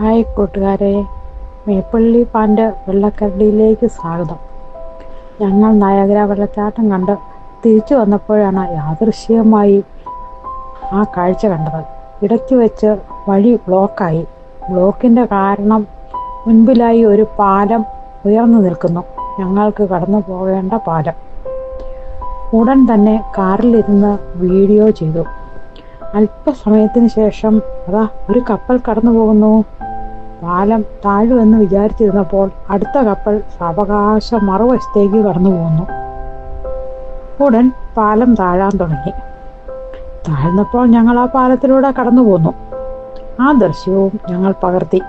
Hi കൂട്ടുകാരെ. മേപ്പള്ളി പാന്റെ വെള്ളക്കരടിയിലേക്ക് സ്വാഗതം. ഞങ്ങൾ നയഗ്ര വെള്ളച്ചാട്ടം കണ്ട് തിരിച്ചു വന്നപ്പോഴാണ് യാദൃശ്യമായി ആ കാഴ്ച കണ്ടത്. ഇടയ്ക്ക് വെച്ച് വഴി ബ്ലോക്കായി. ബ്ലോക്കിന്റെ കാരണം മുൻപിലായി ഒരു പാലം ഉയർന്നു നിൽക്കുന്നു. ഞങ്ങൾക്ക് കടന്നു പോകേണ്ട പാലം. ഉടൻ തന്നെ കാറിലിരുന്ന് വീഡിയോ ചെയ്തു. അല്പസമയത്തിന് ശേഷം അതാ ഒരു കപ്പൽ കടന്നു പോകുന്നു പാലം താഴുമെന്ന് വിചാരിച്ചിരുന്നപ്പോൾ അടുത്ത കപ്പൽ സാവകാശം മറുവശത്തേക്ക് കടന്നു പോന്നു. ഉടൻ പാലം താഴാൻ തുടങ്ങി. താഴ്ന്നപ്പോൾ ഞങ്ങൾ ആ പാലത്തിലൂടെ കടന്നു പോന്നു. ആ ദൃശ്യവും ഞങ്ങൾ പകർത്തി.